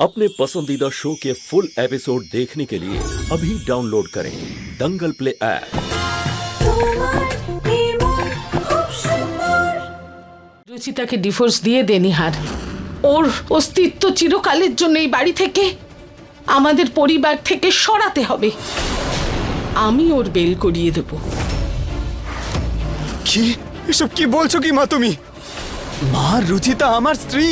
अपने पसंदीदा शो के फुल एपिसोड देखने के लिए अभी डाउनलोड करें दंगल प्ले ऐप তোমার নির্মল খুব সুন্দর রুচিতাকে ডিভোর্স দিয়ে দে নিহার ওর অস্তিত্ব চিরকালের জন্য এই বাড়ি থেকে আমাদের পরিবার থেকে সরাতে হবে আমি ওর বেল করিয়ে দেব কি এসব কি বলছো কি মা তুমি মা রুচিতা আমার স্ত্রী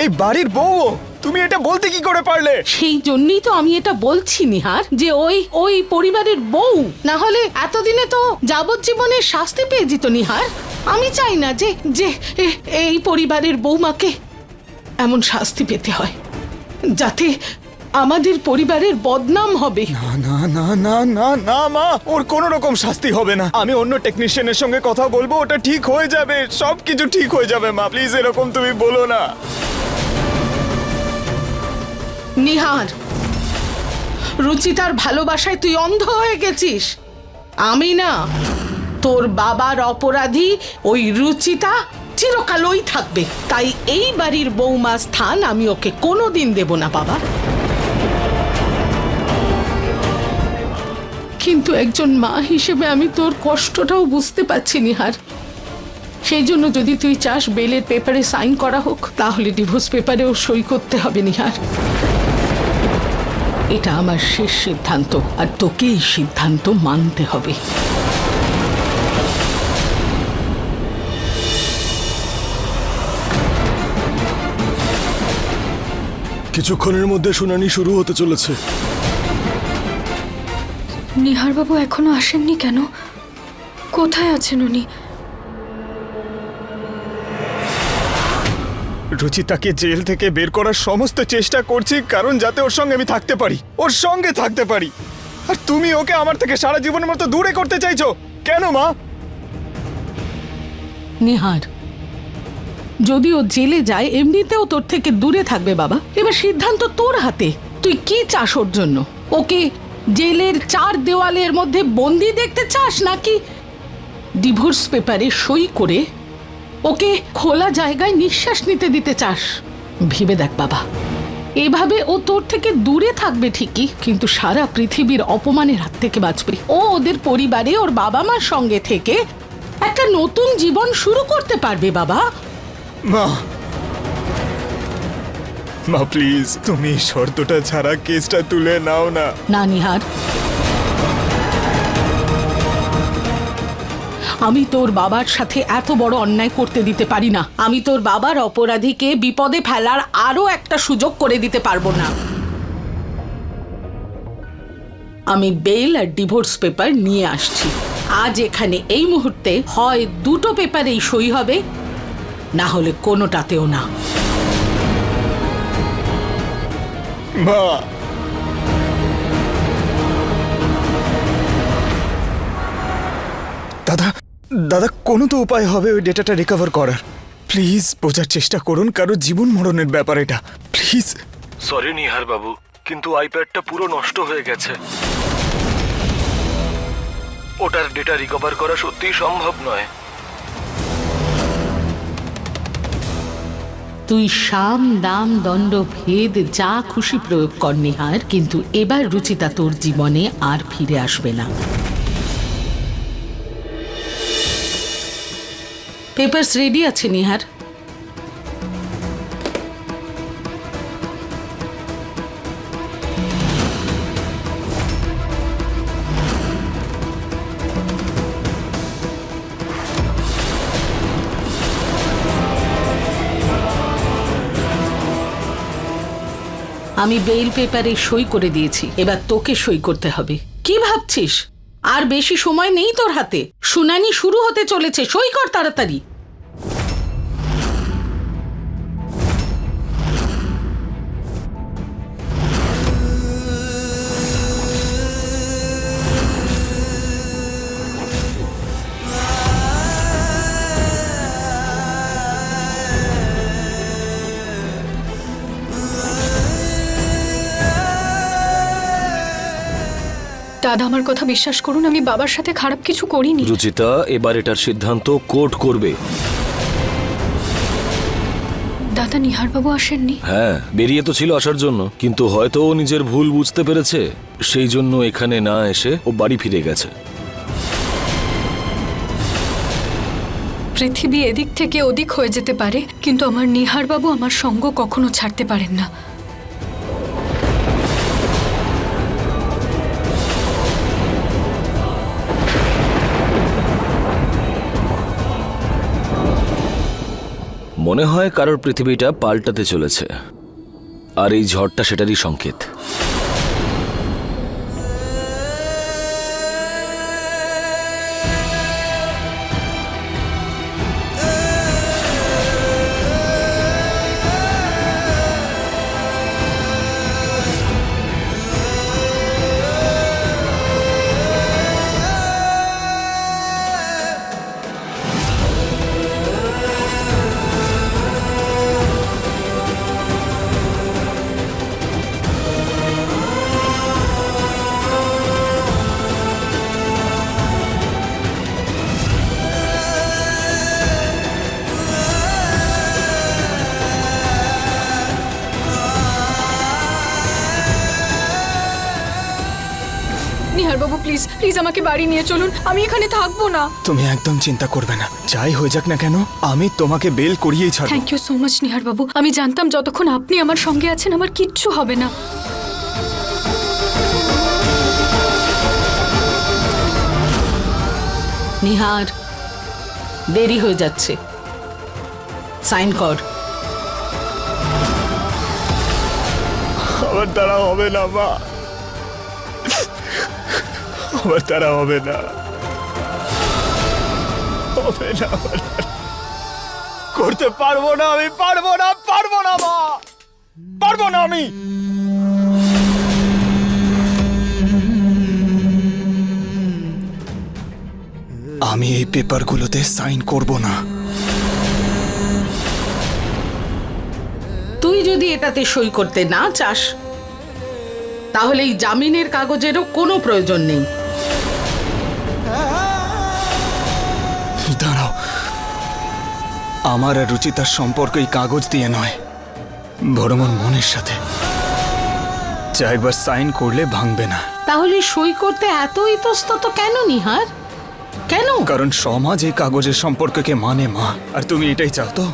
এই বাড়ির বউ তুমি এটা বলতে কি করে পারলে? সেই জন্যই তো আমি এটা বলছি নিহার যে ওই ওই পরিবারের বউ। না হলে এতদিনে তো যাবজ্জীবনের শাস্তি পেয়ে যেত নিহার। আমি চাই না যে যে এ- এই পরিবারের বৌমাকে এমন শাস্তি পেতে হয় যাতে আমাদের পরিবারের বদনাম হবে। না না না না না না মা ওর কোনো রকম শাস্তি হবে না। আমি অন্য টেকনিশিয়ানের সঙ্গে কথা বলব ওটা ঠিক হয়ে যাবে সব কিছু ঠিক হয়ে যাবে মা প্লিজ এরকম তুমি বলো না। নিহার, রুচিতার ভালোবাসায় তুই অন্ধ হয়ে গেছিস। আমি না, তোর বাবার অপরাধী ওই রুচিতা চিরকাল ওই থাকবে। তাই এই বাড়ির বৌমা স্থান আমি ওকে কোনো দিন দেব না, বাবা। কিন্তু একজন মা হিসেবে আমি তোর কষ্টটাও বুঝতে পারছি, নিহার। সেই জন্য যদি তুই চাস, বেলের পেপারে সাইন করা হোক, তাহলে ডিভোর্স পেপারেও সই করতে হবে, নিহার। এটা আমার শেষ সিদ্ধান্ত আর তোকে এই সিদ্ধান্ত মানতে হবে। কিছুক্ষণের মধ্যে শুনানি শুরু হতে চলেছে। নিহারবাবু এখনও আসেননি কেন? কোথায় আছেন উনি? রুচিতাকে জেল থেকে বের করার সমস্ত চেষ্টা করছি, কারণ যাতে ওর সঙ্গে আমি থাকতে পারি। ওর সঙ্গে থাকতে পারি। আর তুমি ওকে আমার থেকে সারা জীবনের মতো দূরে করতে চাইছো? কেন, মা? নিহার, যদি ও জেলে যায়, এমনিতেও তোর থেকে দূরে থাকবে বাবা। এবার সিদ্ধান্ত তোর হাতে। তুই কি চাস ওর জন্য? ওকে জেলের চার দেওয়ালের মধ্যে বন্দি দেখতে চাস নাকি ডিভোর্স পেপারে সই করে ওকে খোলা জায়গায় নিঃশ্বাস নিতে দিতে চাস। ভেবে দেখ বাবা। এভাবে ও তোর থেকে দূরে থাকবে ঠিকই কিন্তু সারা পৃথিবীর অপমানের হাত থেকে বাঁচবে। ও ওদের পরিবারে ওর বাবা মার সঙ্গে থেকে একটা নতুন জীবন শুরু করতে পারবে বাবা। মা। মা প্লিজ তুমি শর্তটা ছাড়া কেসটা তুলে নাও না। না নিহার। আমি তোর বাবার সাথে এত বড় অন্যায় করতে দিতে পারি না। আমি তোর বাবার অপরাধীকে বিপদে ফেলার আরও একটা সুযোগ করে দিতে পারব না। আমি বেল আর ডিভোর্স পেপার নিয়ে আসছি। আজ এখানে এই মুহূর্তে হয় দুটো পেপারেই সই হবে, না হলে কোনোটাতেও না। দাদা। দাদা কোনো তো উপায় হবে ওই ডেটাটা রিকভার করার। প্লিজ বোঝার চেষ্টা করুন কারও জীবন মরণের ব্যাপার এটা। প্লিজ সরি নিহার বাবু কিন্তু আইপ্যাডটা পুরো নষ্ট হয়ে গেছে। ওটার ডেটা রিকভার করা সত্যিই সম্ভব নয়। তুই সাম দাম দণ্ড ভেদ যা খুশি প্রয়োগ কর নিহার কিন্তু এবার রুচিতা তোর জীবনে আর ফিরে আসবে না। পেপারস রেডি আছে নিহার আমি বেইল পেপারে সই করে দিয়েছি। এবার তোকে সই করতে হবে। কি ভাবছিস? আর বেশি সময় নেই তোর হাতে। শুনানি শুরু হতে চলেছে। সই কর তাড়াতাড়ি। দাদা আমার কথা বিশ্বাস করুন আমি বাবার সাথে খারাপ কিছু করিনি। রুচিতা এবার এটার সিদ্ধান্ত কোর্ট করবে। দাদা নিহারবাবু আসেননি? হ্যাঁ বেরিয়ে তো ছিল আসার জন্য কিন্তু হয়তো ও নিজের ভুল বুঝতে পেরেছে। সেই জন্য এখানে না এসে ও বাড়ি ফিরে গেছে। পৃথিবী এদিক থেকে ওদিক হয়ে যেতে পারে কিন্তু আমার নিহারবাবু আমার সঙ্গ কখনো ছাড়তে পারেন না। মনে হয় কারোর পৃথিবীটা পাল্টাতে চলেছে। আর এই ঝড়টা সেটারই সংকেত। প্লিজ আমাকে বাড়ি নিয়ে চলুন আমি এখানে থাকব না। তুমি একদম চিন্তা করবে না যাই হয়ে যাক না কেন আমি তোমাকে বেল করিয়েই ছাড়বো। Thank you so much Nihar বাবু আমি জানতাম যতক্ষণ আপনি আমার সঙ্গে আছেন আমার কিচ্ছু হবে না। নিহার দেরি হয়ে যাচ্ছে। সাইন কর। আমার দ্বারা হবে না মা। আমার তারা হবে না হবে না। করতে পারব না আমি, পারব না পারব না, মা। পারব না আমি। আমি এই পেপারগুলোতে সাইন করব না। তুই যদি এটাতে সই করতে না চাস, তাহলে এই জামিনের কাগজেরও কোনো প্রয়োজন নেই। আমার আর রুচিতার সম্পর্ক এই কাগজ দিয়ে নয় বরং মনের সাথে। যা একবার সাইন করলে ভাঙবে না। তাহলে সই করতে এত ইতস্তত কেন নিহার? কেন? কারণ সমাজ এই কাগজের সম্পর্ককে মানে মা। আর তুমি এটাই চাও তো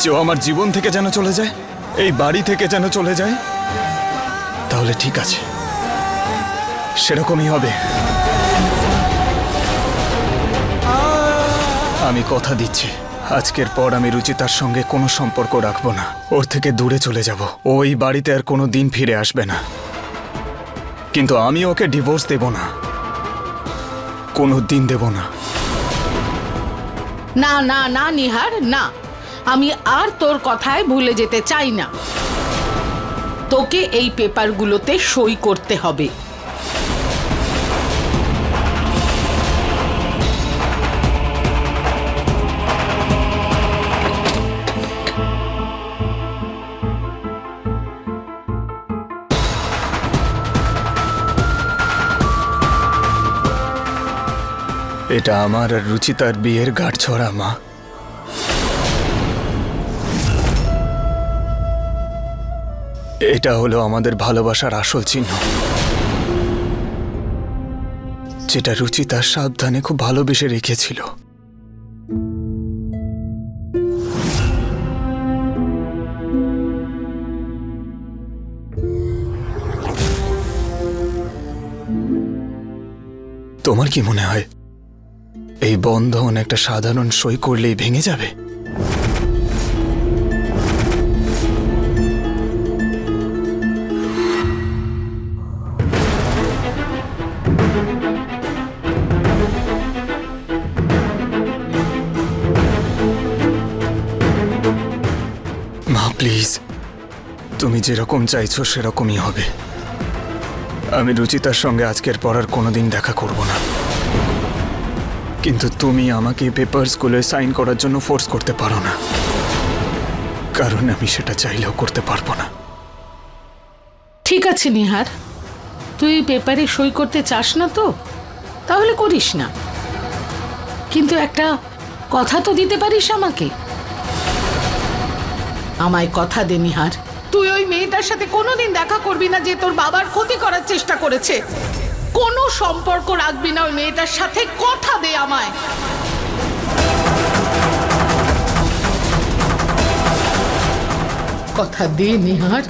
যে ও আমার জীবন থেকে যেন চলে যায় এই বাড়ি থেকে যেন চলে যায়? তাহলে ঠিক আছে। সেরকমই হবে। আমি কথা দিচ্ছি। আজকের পর আমি রুচিতার সঙ্গে কোনো সম্পর্ক রাখব না। ওর থেকে দূরে চলে যাব। ওই বাড়িতে আর কোনো দিন ফিরে আসবে না। কিন্তু আমি ওকে ডিভোর্স দেব না। কোনো দিন দেব না। না না না, নিহার, না। আমি আর তোর কথায় ভুলে যেতে চাই না। তোকে এই পেপারগুলোতে সই করতে হবে। এটা আমার আর রুচিতার বিয়ের গাঢ় ছড়া মা। এটা হলো আমাদের ভালোবাসার আসল চিহ্ন। যেটা রুচিতা সাবধানে খুব ভালোবেসে রেখেছিল। তোমার কি মনে হয় এই বন্ধন একটা সাধারণ সই করলেই ভেঙে যাবে। মা, প্লিজ। তুমি যেরকম চাইছো সেরকমই হবে। আমি রুচিতার সঙ্গে আজকের পর আর কোনোদিন দেখা করব না। কিন্তু তুমি আমাকে পেপারসগুলো সাইন করার জন্য ফোর্স করতে পারো না। কারণ আমি সেটা চাইলেও করতে পারব না। ঠিক আছে, নিহার। তুই পেপারে সই করতে চাস না তো? তাহলে করিস না। কিন্তু একটা কথা তো দিতে পারিস আমাকে। আমায় কথা দে, নিহার। তুই ওই মেয়েটার সাথে কোনোদিন দেখা করবি না যে তোর বাবার ক্ষতি করার চেষ্টা করেছে। কোনো সম্পর্ক রাখবি না ওই মেয়েটার সাথে। কথা দে আমায়। কথা দে নিহার।